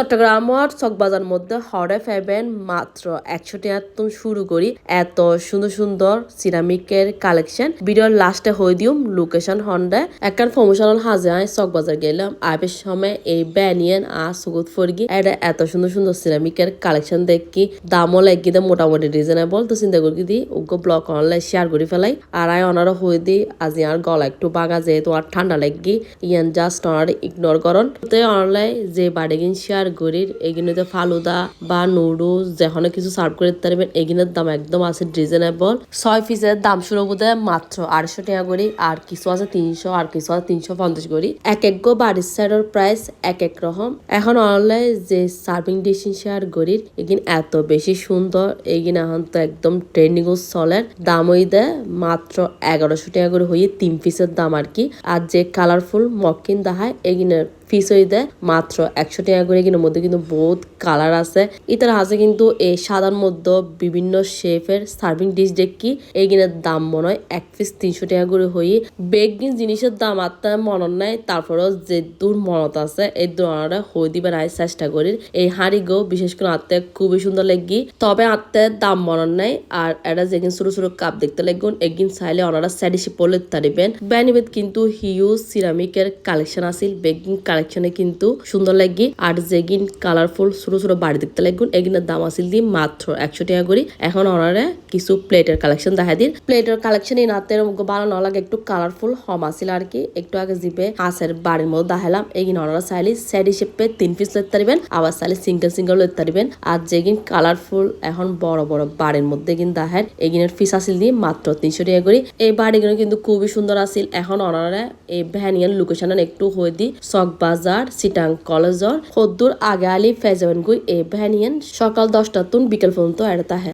চট্টগ্রামর চকবাজার মধ্যে হরে ফেবেন মাত্র একশো টাকা শুরু করি। এত সুন্দর সুন্দর সিরামিকের কালেকশন ভিডিওর লাস্টে হয়ে দিম লোকেশন হন্ডে একখান প্রমোশনাল হাজে আয় চকবাজার গেলাম। আবের সময় এই ব্যানিয়ান আর সুগত ফরগি এটা এত সুন্দর সুন্দর সিরামিকের কালেকশন দেখি। দামও লাগি দে মোটামুটি রিজনেবল তো চিন্তা করি দি, ওগো ব্লগ অনলাইন শেয়ার করে ফেলাই। আর আয় অনারা হয়ে দি, আজি আর গলা একটু বাগা যেহেতু আর ঠান্ডা লাগি, ইয়ান জাস্ট অনার ইগনোর করন। তো অনলাইন যে বাড়িগিন শেয়ার করি এগুলোতে ফালুদা বা নুডলস, যেখানে কিছু সার্ভ করে দিতে পারবেন এগুলোর দাম একদম আছে রিজনেবল ছয় পিসের দাম শুরু বোধ মাত্র আড়াইশো টাকা করি আর কিছু আছে তিনশো, আর কিছু আছে তিনশো পঞ্চাশ করি এক এক গো বাড়ির সাইডের প্রাইস এক এক রকম। এখন অনলাইন যে সার্ভিং ডিশ শেয়ার করি এগিন এত বেশি সুন্দর, এগিন এখন তো একদম ট্রেন্ডিং চলের। দাম ওই দেয় মাত্র এগারোশো টাকা করে হয়ে তিন পিসের দাম আর কি। আর যে কালারফুল মকিন দেখায়, এগিনের ফিস হয়ে দেয় মাত্র একশো টাকা করে কিন্তু মধ্যে কিন্তু বহুত কালার আছে। ইতার আছে কিন্তু এই সাদার মধ্যে বিভিন্ন শেফের সার্ভিং ডিশ দেখি এইগিনের দাম মনে হয় এক পিস তিনশো টাকা করে হই বেগিন জিনিসের দাম আত্মা মনত নাই, তারপরেও যে দূর মনত আছে, এই দোকানটা হই দিবার আয় চেষ্টা করি। এই হাঁড়ি গো বিশেষ করে আত্মা খুবই সুন্দর লাগি। তবে আত্মার দাম মনত নাই, আর এটা যেগিন ছোট ছোট কাপ দেখতে লাগবেন একদিন চাইলে ওনারা স্যাডিসি পড়লে তারিবেন। ব্যানিবেদ কিন্তু হিউজ সিরামিকের কালেকশন আছিল বেগিন কালেকশনে কিন্তু সুন্দর লাগি আর যেগিন কালারফুল ছোট ছোট বাড়ি দেখতে লাগুন এগিনের দাম আছিল দি মাত্র একশো টাকা করি। এখন ওনারে কিছু প্লেটের কালেকশন দেখা দিন। প্লেটের কালেকশন এই নাতের ভালো না লাগে একটু কালারফুল হম আছিল আর কি। একটু আগে জিপে হাঁসের বাড়ির মধ্যে দেখালাম এগিন ওনারা চাইলে সেট হিসেবে তিন পিস লইতে পারবেন, আবার চাইলে সিঙ্গেল সিঙ্গেল লইতে পারবেন। আর যেগিন কালারফুল এখন বড় বড় বাড়ির মধ্যে কিন্তু দেখার এগিনের ফিস আছিল দি মাত্র তিনশো টাকা করি। এই বাড়িগুলো কিন্তু খুবই সুন্দর আছিল। এখন ওনারা এই ভ্যানিয়ান লোকেশন একটু হয়ে দি চক বাজার, সিটাং কলেজর খদ্দুর আগে আলি ফেজাবেন গুই এই ভ্যানিয়ান সকাল দশটা তুন বিকেল পর্যন্ত এটা তাহে